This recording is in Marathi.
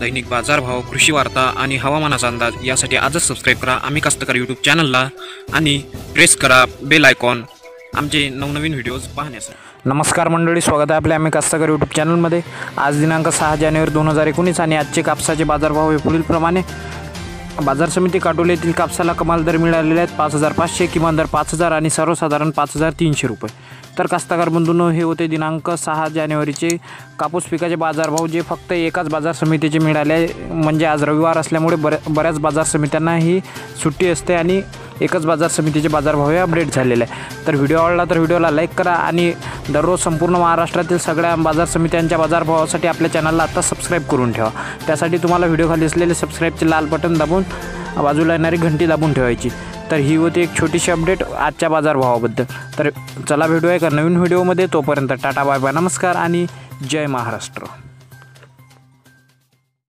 दैनिक बाजारभाव कृषी वार्ता आणि हवामानाचा अंदाज यासाठी आजच सबस्क्राईब करा. आम्ही कास्तकार यूट्यूब चॅनलला आणि प्रेस करा बेल आयकॉन आमचे नवनवीन व्हिडिओज पाहण्यासाठी. नमस्कार मंडळी स्वागत आहे आपल्या आम्ही कास्तकार यूट्यूब चॅनलमध्ये आज दिनांक सहा जानेवारी दोन हजार एकोणीस आणि आजचे कापसाचे बाजारभाव हे पुढीलप्रमाणे बाजार समिती काटोले येथील कापसाला कमाल दर मिळालेले आहेत पाच हजार पाचशे किमान दर पाच हजार आणि सर्वसाधारण पाच हजार तीनशे रुपये. तर कास्तकार बंधूंनो हे होते दिनांक सहा जानेवारीचे कापूस पिकाचे बाजारभाव जे फक्त एकाच बाजार समितीचे मिळाले म्हणजे आज रविवार असल्यामुळे बऱ्या बऱ्याच बाजार समित्यांना ही सुट्टी असते आणि एकच बाजार समितीचे बाजारभाव हे अपडेट झालेले आहे. तर व्हिडिओ आवडला तर व्हिडिओला लाईक करा आणि दररोज संपूर्ण महाराष्ट्रातील सगळ्या बाजार समित्यांच्या बाजारभावासाठी आपल्या चॅनलला आत्ता सबस्क्राईब करून ठेवा. त्यासाठी तुम्हाला व्हिडिओ खाली असलेले सबस्क्राईबचे लाल बटन दाबून बाजूला येणारी घंटी दाबून ठेवायची. तर ही होती एक छोटीशी अपडेट आजच्या बाजारभावाबद्दल. तर चला भेटूया एका नवीन व्हिडिओमध्ये तोपर्यंत टाटा बाय बाय नमस्कार आणि जय महाराष्ट्र.